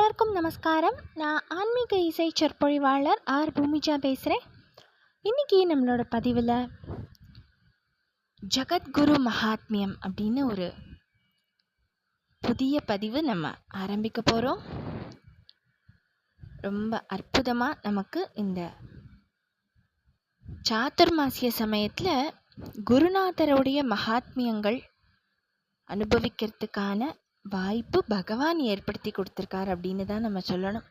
எல்லாருக்கும் நமஸ்காரம். நான் ஆன்மீக இசை சொற்பொழிவாளர் ஆர். பூமிஜா பேசுகிறேன் இன்றைக்கி நம்மளோட பதிவில் ஜகத்குரு மகாத்மியம் அப்படின்னு ஒரு புதிய பதிவு நம்ம ஆரம்பிக்க போகிறோம் ரொம்ப அற்புதமாக நமக்கு இந்த சாத்துர்மாசிய சமயத்தில் குருநாதருடைய மகாத்மியங்கள் அனுபவிக்கிறதுக்கான வாய்ப்பு பகவான் ஏற்படுத்தி கொடுத்துருக்கார் அப்படின்னு தான் நம்ம சொல்லணும்.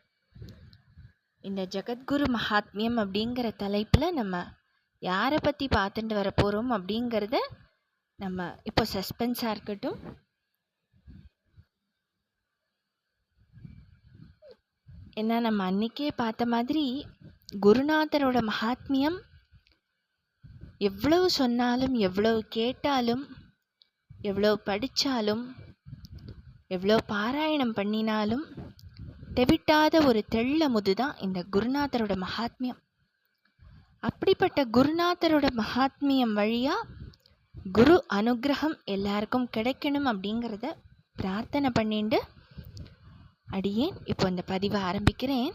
இந்த ஜெகத்குரு மகாத்மியம் அப்படிங்கிற தலைப்பில் நம்ம யாரை பற்றி பார்த்துட்டு வர போகிறோம் அப்படிங்கிறத நம்ம இப்போ சஸ்பென்ஸாக இருக்கட்டும். ஏன்னா நம்ம அன்னைக்கே பார்த்த மாதிரி குருநாதரோட மகாத்மியம் எவ்வளவு சொன்னாலும் எவ்வளவு கேட்டாலும் எவ்வளவு படித்தாலும் எவ்வளோ பாராயணம் பண்ணினாலும் தெவிட்டாத ஒரு தெள்ள முது தான் இந்த குருநாதரோட மகாத்மியம். அப்படிப்பட்ட குருநாதரோட மகாத்மியம் வழியாக குரு அனுகிரகம் எல்லாருக்கும் கிடைக்கணும் அப்படிங்கிறத பிரார்த்தனை பண்ணிட்டு அடியேன் இப்போ இந்த பதிவை ஆரம்பிக்கிறேன்.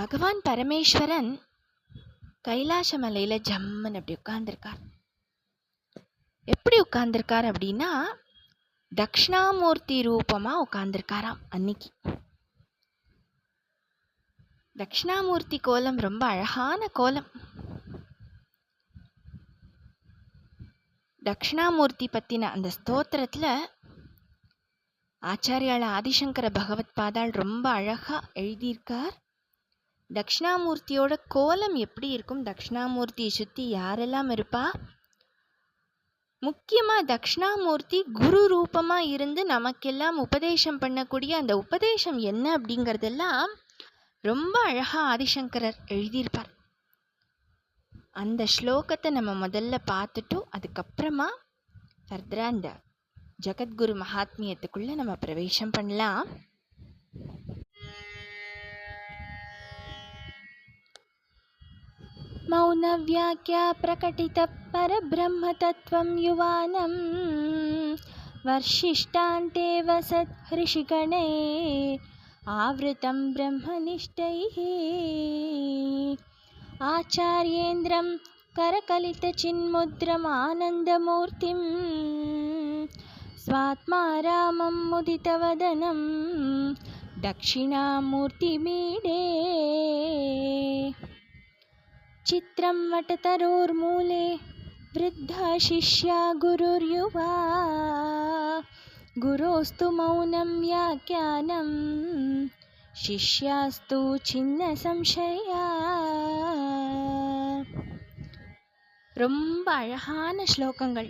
பகவான் பரமேஸ்வரன் கைலாச மலையில் ஜம்மன் அப்படி உட்கார்ந்துருக்கார். எப்படி உட்கார்ந்துருக்கார் அப்படின்னா தக்ஷணாமூர்த்தி ரூபமாக உட்காந்துருக்காராம் அன்னைக்கு. தக்ஷணாமூர்த்தி கோலம் ரொம்ப அழகான கோலம். தக்ஷணாமூர்த்தி பற்றின அந்த ஸ்தோத்திரத்தில் ஆச்சாரியால் ஆதிசங்கர பகவத் பாதாள் ரொம்ப அழகாக எழுதியிருக்கார். தக்ஷணாமூர்த்தியோட கோலம் எப்படி இருக்கும்? தக்ஷணாமூர்த்தியை சுற்றி யாரெல்லாம் இருப்பா? முக்கியமாக தக்ஷணாமூர்த்தி குரு ரூபமாக இருந்து நமக்கெல்லாம் உபதேசம் பண்ணக்கூடிய அந்த உபதேசம் என்ன அப்படிங்கிறதெல்லாம் ரொம்ப அழகாக ஆதிசங்கரர் எழுதியிருப்பார். அந்த ஸ்லோகத்தை நம்ம முதல்ல பார்த்துட்டு அதுக்கப்புறமா ஃபர்தராக அந்த ஜெகத்குரு மகாத்மியத்துக்குள்ளே நம்ம பிரவேசம் பண்ணலாம். मौनव्याख्या प्रकटितपरब्रह्मतत्त्वं युवानं वर्षिष्टान्ते वसत् हृषिगणे आवृतं ब्रह्मनिष्ठैः आचार्येन्द्रं करकलितचिन्मुद्रमानन्दमूर्तिं स्वात्मा रामं मुदितवदनं दक्षिणामूर्तिमीडे चित्रं वटतरोर्मूले वृद्धा शिष्या गुरुर्युवा गुरोस्तु मौनं व्याख्यानं शिष्यास्तु छिन्नसंशया ரொம்ப அழகான ஸ்லோகங்கள்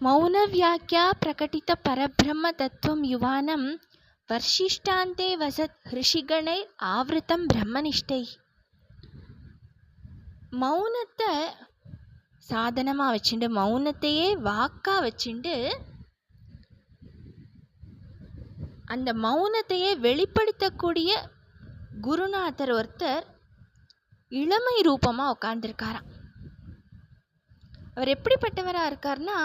மௌன வியாக்கியா பிரகட்டித பரபிரம்ம தத்துவம் யுவானம் வர்ஷிஷ்டாந்தே வசத் ரிஷிகணை ஆவೃತம் பிரம்மனிஷ்டை. மௌனத்தை சாதனமாக வச்சுண்டு மௌனத்தையே வாக்காக வச்சுண்டு அந்த மௌனத்தையே வெளிப்படுத்தக்கூடிய குருநாதர் ஒருத்தர் இளமை ரூபமாக உட்கார்ந்துருக்காராம் அவர் எப்படிப்பட்டவராக இருக்கார்னா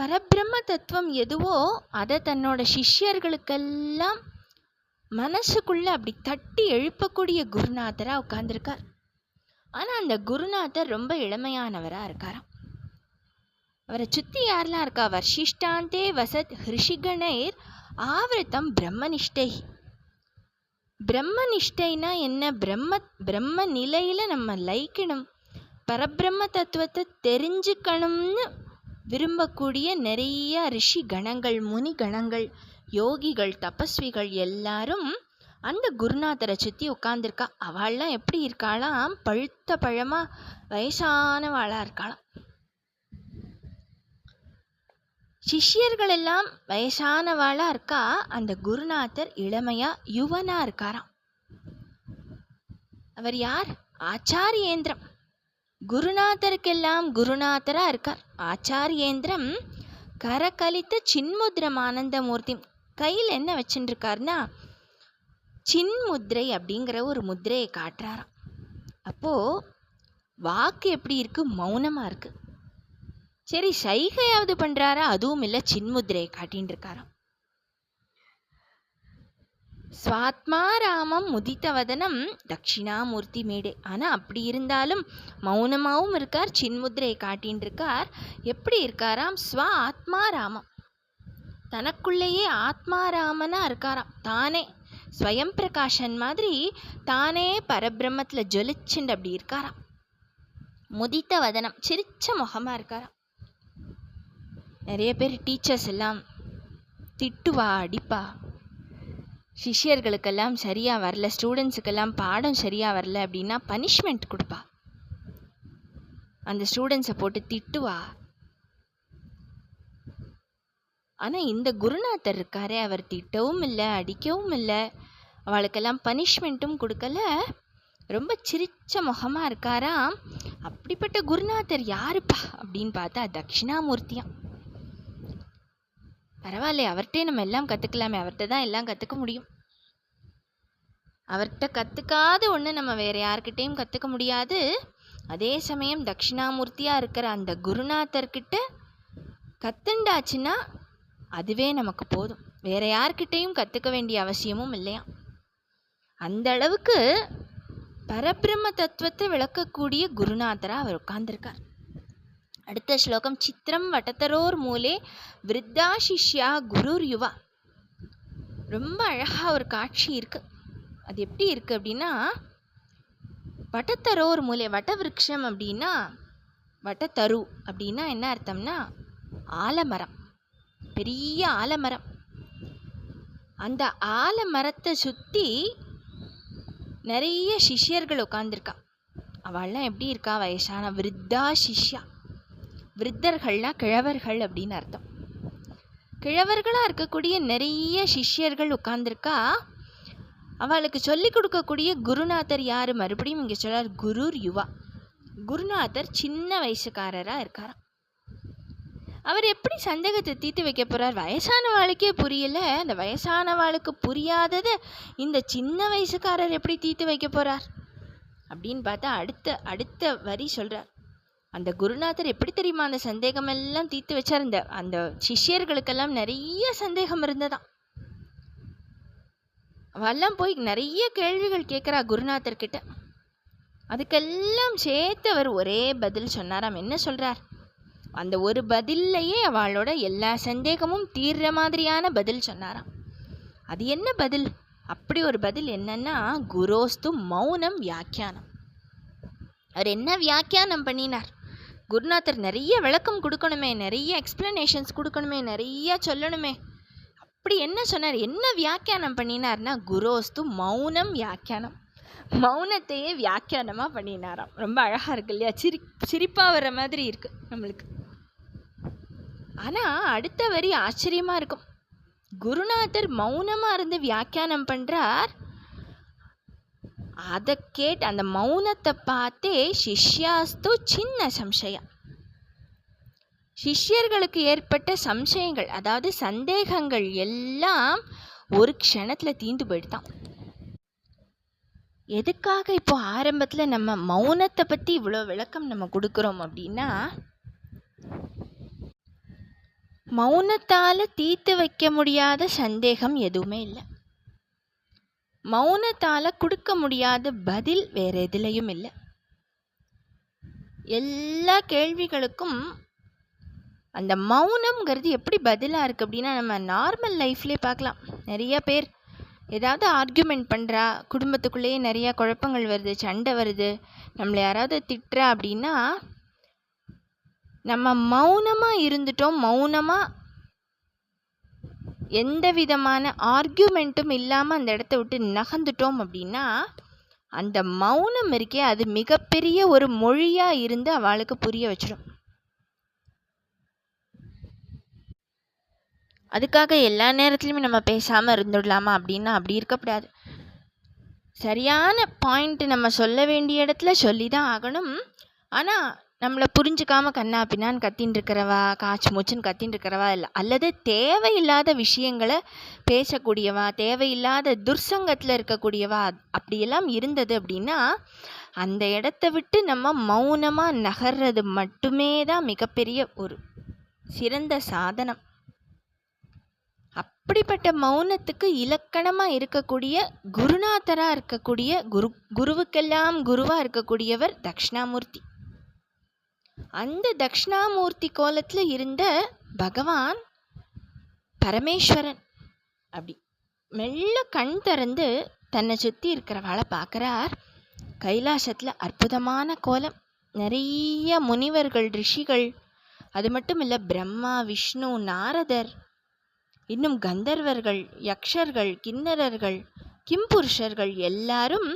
பரபிரம்ம தத்துவம் எதுவோ அதை தன்னோட சிஷ்யர்களுக்கெல்லாம் மனசுக்குள்ள அப்படி தட்டி எழுப்பக்கூடிய குருநாதராக உட்கார்ந்துருக்கார். ஆனால் அந்த குருநாதர் ரொம்ப இளமையானவராக இருக்காராம். அவரை சுற்றி யாரெல்லாம் இருக்கா? வர்ஷிஷ்டாந்தே வசத் ஹிருஷிகணைர் ஆவிரத்தம் பிரம்மனிஷ்டை. பிரம்மனிஷ்டைனா என்ன? பிரம்ம பிரம்ம நிலையில் நம்ம லைக்கணும். பரபிரம்ம தத்துவத்தை தெரிஞ்சுக்கணும்னு விரும்பக்கூடிய நிறைய ரிஷி கணங்கள் முனி கணங்கள் யோகிகள் தபஸ்விகள் எல்லாரும் அந்த குருநாதரை சுற்றி உட்காந்துருக்கா அவள்லாம் எப்படி இருக்காளாம் பழுத்த பழமாக வயசானவாளாக இருக்காளாம் சிஷ்யர்கள் எல்லாம் வயசானவாளாக இருக்கா? அந்த குருநாதர் இளமையாக யுவனாக இருக்காராம். அவர் யார்? ஆச்சாரியேந்திரம். குருநாதருக்கெல்லாம் குருநாதராக இருக்கார். ஆச்சாரியேந்திரம் கரகலித்த சின்முத்ரம் ஆனந்தமூர்த்தி கையில் என்ன வச்சுட்டு இருக்காருன்னா சின்முத்ரை அப்படிங்கிற ஒரு முத்திரையை காட்டுறாராம். அப்போது வாக்கு எப்படி இருக்குது மௌனமாக இருக்குது சரி சைகையாவது பண்ணுறாரா அதுவும் இல்லை சின்முத்திரையை காட்டின்னு இருக்காராம் சுவாத்மாராமம் முதித்தவதனம் தட்சிணாமூர்த்தி மேடை. ஆனால் அப்படி இருந்தாலும் மௌனமாகவும் இருக்கார் சின்முத்திரையை காட்டின்னு இருக்கார் எப்படி இருக்காராம்? ஸ்வ ஆத்மாராமம் தனக்குள்ளேயே ஆத்மாராமனாக இருக்காராம். தானே ஸ்வயம் பிரகாஷன் மாதிரி தானே பரபிரம்மத்தில் ஜொலிச்சுண்டு அப்படி இருக்காராம். முதித்த வதனம் சிரிச்ச முகமாக இருக்காராம். நிறைய பேர் டீச்சர்ஸ் எல்லாம் திட்டுவா அடிப்பா. சிஷ்யர்களுக்கெல்லாம் சரியாக வரல ஸ்டூடெண்ட்ஸுக்கெல்லாம் பாடம் சரியாக வரல அப்படின்னா பனிஷ்மெண்ட் கொடுப்பா. அந்த ஸ்டூடெண்ட்ஸை போட்டு திட்டுவா. ஆனால் இந்த குருநாதர் இருக்காரே அவர் திட்டவும் இல்லை அடிக்கவும் இல்லை. அவளுக்கெல்லாம் பனிஷ்மெண்ட்டும் கொடுக்கல. ரொம்ப சிரிச்ச முகமாக இருக்காராம். அப்படிப்பட்ட குருநாதர் யாருப்பா அப்படின்னு பார்த்தா தட்சிணாமூர்த்தியாம். பரவாயில்ல அவர்கிட்டே நம்ம எல்லாம் கற்றுக்கலாமே அவர்கிட்ட தான் எல்லாம் கற்றுக்க முடியும். அவர்கிட்ட கற்றுக்காத ஒன்று நம்ம வேறு யாருக்கிட்டேயும் கற்றுக்க முடியாது. அதே சமயம் தட்சிணாமூர்த்தியாக இருக்கிற அந்த குருநாதர்கிட்ட கற்றுண்டாச்சுன்னா அதுவே நமக்கு போதும். வேறு யார்கிட்டேயும் கற்றுக்க வேண்டிய அவசியமும் இல்லையா? அந்த அளவுக்கு பரபிரம்ம தத்துவத்தை விளக்கக்கூடிய குருநாதராக அவர் உட்கார்ந்துருக்கார். அடுத்த ஸ்லோகம் சித்திரம் வட்டத்தரோர் மூலே விருத்தா சிஷ்யா குருர் யுவா ரொம்ப அழகாக ஒரு காட்சி இருக்குது அது எப்படி இருக்குது அப்படின்னா வட்டத்தரோர் மூலை வட்டவிருக்ஷம் அப்படின்னா வட்டத்தரு அப்படின்னா என்ன அர்த்தம்னா ஆலமரம். பெரிய ஆலமரம். அந்த ஆலமரத்தை சுற்றி நிறைய சிஷ்யர்கள் உட்காந்துருக்கா அவள்லாம் எப்படி இருக்கா வயசான விருத்தா சிஷ்யா விருத்தர்கள்னா கிழவர்கள் அப்படின்னு அர்த்தம். கிழவர்களாக இருக்கக்கூடிய நிறைய சிஷ்யர்கள் உட்கார்ந்துருக்கா? அவளுக்கு சொல்லிக் கொடுக்கக்கூடிய குருநாதர் யார்? மறுபடியும் இங்கே சொல்கிறார் குருர் யுவா. குருநாதர் சின்ன வயசுக்காரராக இருக்காராம். அவர் எப்படி சந்தேகத்தை தீர்த்து வைக்க போகிறார் வயசானவாளுக்கே புரியல. அந்த வயசானவாளுக்கு புரியாததை இந்த சின்ன வயசுக்காரர் எப்படி தீர்த்து வைக்க போகிறார் அப்படின்னு பார்த்தா அடுத்த அடுத்த வரி சொல்கிறார் அந்த குருநாதர் எப்படி தெரியுமா அந்த சந்தேகமெல்லாம் தீர்த்து வச்சார்? அந்த அந்த சிஷ்யர்களுக்கெல்லாம் நிறைய சந்தேகம் இருந்ததாம். அவெல்லாம் போய் நிறைய கேள்விகள் கேட்குறா குருநாதர் கிட்ட அதுக்கெல்லாம் சேர்த்து அவர் ஒரே பதில் சொன்னாராம். என்ன சொல்கிறார் அந்த ஒரு பதில்லையே அவளோட எல்லா சந்தேகமும் தீர்ற மாதிரியான பதில் சொன்னாராம். அது என்ன பதில்? அப்படி ஒரு பதில் என்னன்னா குரோஸ்து மௌனம் வியாக்கியானம். அவர் என்ன வியாக்கியானம் பண்ணினார்? குருநாதர் நிறைய விளக்கம் கொடுக்கணுமே நிறைய எக்ஸ்பிளனேஷன்ஸ் கொடுக்கணுமே நிறைய சொல்லணுமே. அப்படி என்ன சொன்னார்? என்ன வியாக்கியானம் பண்ணினார்னா குரோஸ்து மௌனம் வியாக்கியானம். மௌனத்தையே வியாக்கியானமாக பண்ணினாராம். ரொம்ப அழகாக இருக்கு இல்லையா? சிரி சிரிப்பாக வர மாதிரி இருக்குது நம்மளுக்கு. ஆனால் அடுத்த வரி ஆச்சரியமாக இருக்கும். குருநாதர் மௌனமாக இருந்து வியாக்கியானம் பண்ணுறார் அதை கேட்டு அந்த மௌனத்தை பார்த்தே சிஷ்யாஸ்து சின்ன சம்சயம். சிஷ்யர்களுக்கு ஏற்பட்ட சம்சயங்கள் அதாவது சந்தேகங்கள் எல்லாம் ஒரு க்ஷணத்தில் தீந்து போயிடுதான். எதுக்காக இப்போ ஆரம்பத்தில் நம்ம மௌனத்தை பற்றி இவ்வளோ விளக்கம் நம்ம கொடுக்குறோம் அப்படின்னா மௌனத்தால் தீர்த்து வைக்க முடியாத சந்தேகம் எதுவுமே இல்லை. மௌனத்தால் கொடுக்க முடியாத பதில் வேற எதுலையும் இல்லை. எல்லா கேள்விகளுக்கும் அந்த மௌனம்ங்கிறது எப்படி பதிலாக இருக்குது அப்படின்னா நம்ம நார்மல் லைஃப்லேயே பார்க்கலாம். நிறைய பேர் ஏதாவது ஆர்கியூமெண்ட் பண்ணுறா குடும்பத்துக்குள்ளேயே நிறைய குழப்பங்கள் வருது சண்டை வருது. நம்மளை யாராவது திட்டுறா அப்படின்னா நம்ம மௌனமாக இருந்துட்டோம் மௌனமாக எந்த விதமான ஆர்கியூமெண்ட்டும் இல்லாமல் அந்த இடத்த விட்டு நகர்ந்துட்டோம் அப்படின்னா அந்த மௌனம் இருக்கே அது மிகப்பெரிய ஒரு மொழியாக இருந்து அவளுக்கு புரிய வச்சிடும் அதுக்காக எல்லா நேரத்துலையுமே நம்ம பேசாமல் இருந்துடலாமா அப்படின்னா அப்படி இருக்கக்கூடாது. சரியான பாயிண்ட் நம்ம சொல்ல வேண்டிய இடத்துல சொல்லி தான் ஆகணும். ஆனால் நம்மளை புரிஞ்சுக்காம கண்ணா பின்னான்னு கத்தின்னு இருக்கிறவா காய்ச்சி மூச்சுன்னு கத்தின்னு இருக்கிறவா இல்லை அல்லது தேவையில்லாத விஷயங்களை பேசக்கூடியவா தேவையில்லாத துர்சங்கத்தில் இருக்கக்கூடியவா அப்படியெல்லாம் இருந்தது அப்படின்னா அந்த இடத்த விட்டு நம்ம மௌனமாக நகர்றது மட்டுமே தான் மிகப்பெரிய ஒரு சிறந்த சாதனம். அப்படிப்பட்ட மௌனத்துக்கு இலக்கணமாக இருக்கக்கூடிய குருநாதராக இருக்கக்கூடிய குரு குருவுக்கெல்லாம் குருவாக இருக்கக்கூடியவர் தக்ஷணாமூர்த்தி. அந்த தக்ஷணாமூர்த்தி கோலத்தில் இருந்த பகவான் பரமேஸ்வரன். அப்படி மெல்ல கண் திறந்து தன்னை சுற்றி இருக்கிறவளை பார்க்குறார். கைலாசத்தில் அற்புதமான கோலம். நிறைய முனிவர்கள் ரிஷிகள் அது மட்டும் இல்லை பிரம்மா விஷ்ணு நாரதர் இன்னும் கந்தர்வர்கள் யக்ஷர்கள் கிண்ணறர்கள் கிம்புருஷர்கள் எல்லாரும்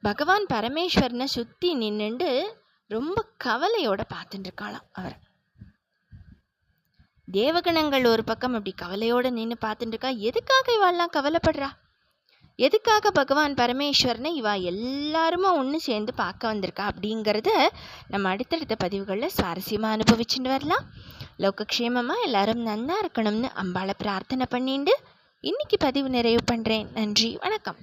பகவான் பரமேஸ்வரனை சுற்றி நின்றுண்டு ரொம்ப கவலையோட பார்த்துட்டு இருக்காளாம் அவர் தேவகணங்கள் ஒரு பக்கம் அப்படி கவலையோட நின்று பார்த்துட்டு இருக்கா எதுக்காக இவாள்லாம் கவலைப்படுறா? எதுக்காக பகவான் பரமேஸ்வரனை இவா எல்லாருமா ஒன்று சேர்ந்து பார்க்க வந்திருக்கா அப்படிங்கிறத நம்ம அடுத்தடுத்த பதிவுகளில் சுவாரஸ்யமாக அனுபவிச்சுட்டு வரலாம். லோகக்ஷேமமாக எல்லாரும் நன்னா இருக்கணும்னு அம்பாளை பிரார்த்தனை பண்ணிட்டு இன்னைக்கு பதிவு நிறைவு பண்ணுறேன் நன்றி வணக்கம்.